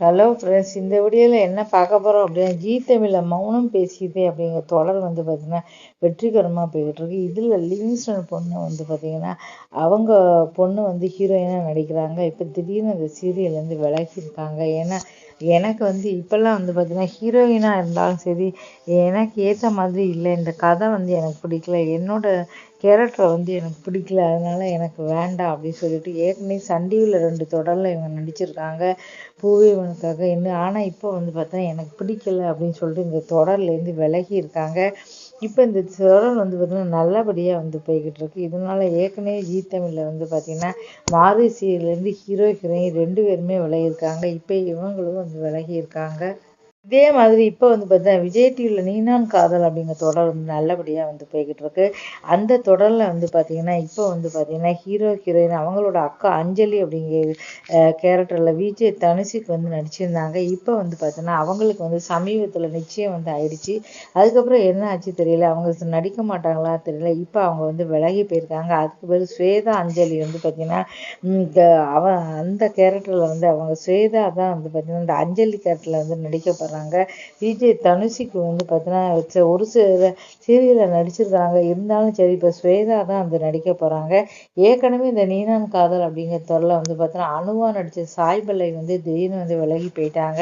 Hello friends இந்த வீடியோவில் என்ன பார்க்க போகிறோம் அப்படின்னா ஜீ தமிழில் மௌனம் பேசியது அப்படிங்கிற தொடர் வந்து பார்த்திங்கன்னா வெற்றிகரமாக போய்கிட்டு இருக்கு. இதில் லிவிங்ஸ்டன் பொண்ணு வந்து பார்த்திங்கன்னா அவங்க பொண்ணு வந்து ஹீரோயினாக நடிக்கிறாங்க. இப்போ திடீர்னு அந்த சீரியல்லேருந்து விலகியிருக்காங்க. ஏன்னா எனக்கு வந்து இப்போல்லாம் வந்து பார்த்தீங்கன்னா ஹீரோயினாக இருந்தாலும் சரி எனக்கு ஏற்ற மாதிரி இல்லை. இந்த கதை வந்து எனக்கு பிடிக்கல. என்னோட கேரக்டரை வந்து எனக்கு பிடிக்கல. அதனால் எனக்கு வேண்டாம் அப்படின்னு சொல்லிட்டு ஏற்கனவே சண்டியில் ரெண்டு தொடரில் இவங்க நடிச்சிருக்காங்க. பூவேவனுக்காக என்ன? ஆனால் இப்போ வந்து பார்த்தா எனக்கு பிடிக்கல அப்படின்னு சொல்லிட்டு இந்த தொடர்லேருந்து விலகி இருக்காங்க. இப்போ இந்த தொடர் வந்து பார்த்திங்கன்னா நல்லபடியாக வந்து போய்கிட்டு இருக்கு. இதனால ஏற்கனவே ஜீ தமிழில் வந்து பார்த்திங்கன்னா மாரிசியிலேருந்து ஹீரோ ஹீரோயின் ரெண்டு பேருமே விலகியிருக்காங்க இப்போ இவங்களும் விலகி இருக்காங்க. இதே மாதிரி இப்போ வந்து பார்த்தீங்கன்னா விஜய் டிவியில் நீனான் காதல் அப்படிங்கிற தொடர் வந்து நல்லபடியாக வந்து போய்கிட்டு இருக்கு. அந்த தொடரில் வந்து பார்த்தீங்கன்னா இப்போ வந்து பார்த்தீங்கன்னா ஹீரோ ஹீரோயின் அவங்களோட அக்கா அஞ்சலி அப்படிங்கிற கேரக்டரில் விஜய் தனுஷிக்கு வந்து நடிச்சிருந்தாங்க. இப்போ வந்து பார்த்தீங்கன்னா அவங்களுக்கு வந்து சமீபத்தில் நிச்சயம் வந்து ஆயிடுச்சு. அதுக்கப்புறம் என்ன ஆச்சு தெரியல. அவங்க நடிக்க மாட்டாங்களா தெரியல. இப்போ அவங்க வந்து விலகி போயிருக்காங்க. அதுக்கு பதில் ஸ்வேதா அஞ்சலி வந்து பார்த்தீங்கன்னா அவ அந்த கேரக்டரில் வந்து அவங்க ஸ்வேதா தான் வந்து பார்த்தீங்கன்னா இந்த அஞ்சலி கேரக்டரில் வந்து நடிக்க போடுறாங்க விஜய் தனுஷிக்கு வந்து பார்த்தீங்கன்னா ஒரு சில சீரியலில் நடிச்சிருக்காங்க. இருந்தாலும் சரி இப்போ ஸ்வேதா தான் வந்து நடிக்க போகிறாங்க ஏற்கனவே இந்த நீனான் காதல் அப்படிங்கிற தொடரில் வந்து பார்த்தீங்கன்னா அனுவா நடித்த சாய்பலை வந்து திடீர்னு வந்து விலகி போயிட்டாங்க.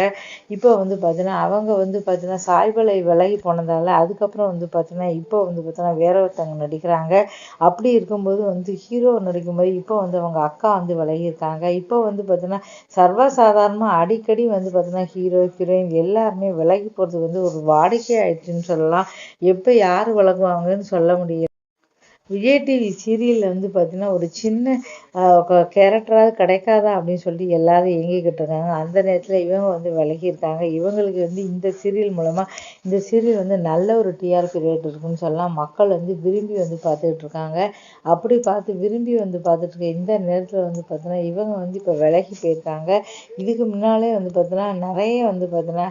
இப்போ வந்து பார்த்தீங்கன்னா அவங்க வந்து பார்த்தீங்கன்னா சாய்பலை விலகி போனதால அதுக்கப்புறம் வந்து பார்த்தீங்கன்னா இப்போ வந்து பார்த்தீங்கன்னா வேற ஒருத்தவங்க நடிக்கிறாங்க. அப்படி இருக்கும்போது வந்து ஹீரோ நடிக்கும்போது இப்போ வந்து அவங்க அக்கா வந்து விலகியிருக்காங்க இப்போ வந்து பார்த்தீங்கன்னா சர்வசாதாரணமாக அடிக்கடி வந்து பார்த்தீங்கன்னா ஹீரோ ஹீரோயின் எல்லா எல்லாருமே விலகி போகிறது வந்து ஒரு வாடிக்கை ஆயிடுச்சுன்னு சொல்லலாம். எப்போ யார் விலகுவாங்கன்னு சொல்ல முடியல விஜய் டிவி சீரியலில் வந்து பார்த்திங்கன்னா ஒரு சின்ன கேரக்டராக கிடைக்காதா அப்படின்னு சொல்லி எல்லாரும் இயங்கிக்கிட்டு இருக்காங்க. அந்த நேரத்தில் இவங்க வந்து விலகியிருக்காங்க. இவங்களுக்கு வந்து இந்த சீரியல் மூலமாக இந்த சீரியல் வந்து நல்ல ஒரு டிஆர்பி ரேட் இருக்குன்னு சொல்லலாம். மக்கள் வந்து விரும்பி வந்து பார்த்துக்கிட்டு இருக்காங்க. அப்படி பார்த்து விரும்பி வந்து பார்த்துட்டு இருக்க இந்த நேரத்தில் வந்து பார்த்தோன்னா இவங்க வந்து இப்போ விலகி போயிருக்காங்க. இதுக்கு முன்னாலே வந்து பார்த்தோன்னா நிறைய வந்து பார்த்தோன்னா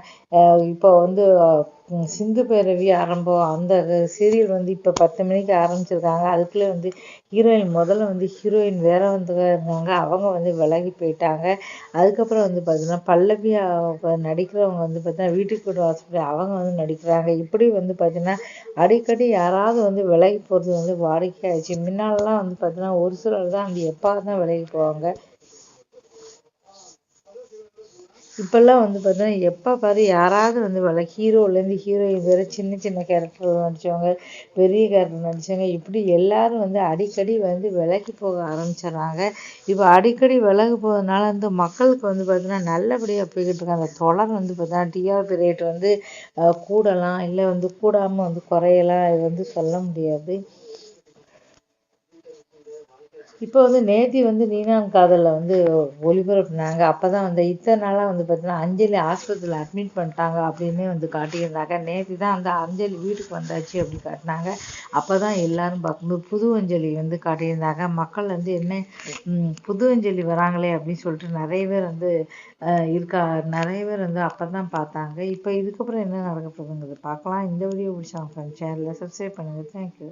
இப்போ வந்து சிந்து பேரவி ஆரம்பம். அந்த சீரியல் வந்து இப்போ பத்து மணிக்கு ஆரம்பிச்சிருக்காங்க. அதுக்குள்ளே வந்து ஹீரோயின் முதல்ல வந்து ஹீரோயின் வேற வந்து இருந்தாங்க. அவங்க வந்து விலகி போயிட்டாங்க. அதுக்கப்புறம் வந்து பார்த்தீங்கன்னா பல்லவியா நடிக்கிறவங்க வந்து பார்த்தீங்கன்னா வீட்டுக்கு கூட வாசப்படி அவங்க வந்து நடிக்கிறாங்க. இப்படி வந்து பார்த்தீங்கன்னா அடிக்கடி யாராவது வந்து விலகி போகிறது வந்து வாடிக்கையாச்சு முன்னாலெலாம் வந்து பார்த்தீங்கன்னா ஒரு சிலர் தான் வந்து எப்போ தான் விலகி போவாங்க. இப்போல்லாம் வந்து பார்த்தோன்னா எப்போ பாரு யாராவது வந்து வள ஹீரோலேருந்து ஹீரோயின் வேறு சின்ன சின்ன கேரக்டர் நடித்தவங்க பெரிய கேரக்டர் நடித்தவங்க இப்படி எல்லாரும் வந்து அடிக்கடி வந்து விலகி போக ஆரம்பிச்சிடுறாங்க. இப்போ அடிக்கடி விலகி போகிறதுனால வந்து மக்களுக்கு வந்து பார்த்தீங்கன்னா நல்லபடியாக போய்கிட்டு இருக்காங்க அந்த தொடர் வந்து பார்த்தீங்கன்னா டிஆர்பி ரேட் வந்து கூடலாம் இல்லை வந்து கூடாமல் வந்து குறையலாம் இது வந்து சொல்ல முடியாது. இப்போ வந்து நேத்தி வந்து நீனான் காதலில் வந்து ஒளிபரப்புனாங்க. அப்போ தான் வந்து இத்தனை நாளாக வந்து பார்த்தீங்கன்னா அஞ்சலி ஆஸ்பத்திரியில் அட்மிட் பண்ணிட்டாங்க அப்படின்னு வந்து காட்டியிருந்தாங்க. நேத்தி தான் அந்த அஞ்சலி வீட்டுக்கு வந்தாச்சு அப்படி காட்டினாங்க. அப்போ தான் எல்லாரும் பார்க்கும்போது புது அஞ்சலி வந்து காட்டியிருந்தாங்க. மக்கள் வந்து என்ன புது அஞ்சலி வராங்களே அப்படின்னு சொல்லிட்டு நிறைய பேர் வந்து இருக்கா நிறைய பேர் வந்து அப்போ தான் பார்த்தாங்க. இப்போ இதுக்கப்புறம் என்ன நடக்க போகுதுங்கிறது பார்க்கலாம். இந்த வீடியோ பிடிச்சாங்க ஃப்ரெண்ட்ஸ் சேனலில் சப்ஸ்கிரைப் பண்ணுங்கள் தேங்க்யூ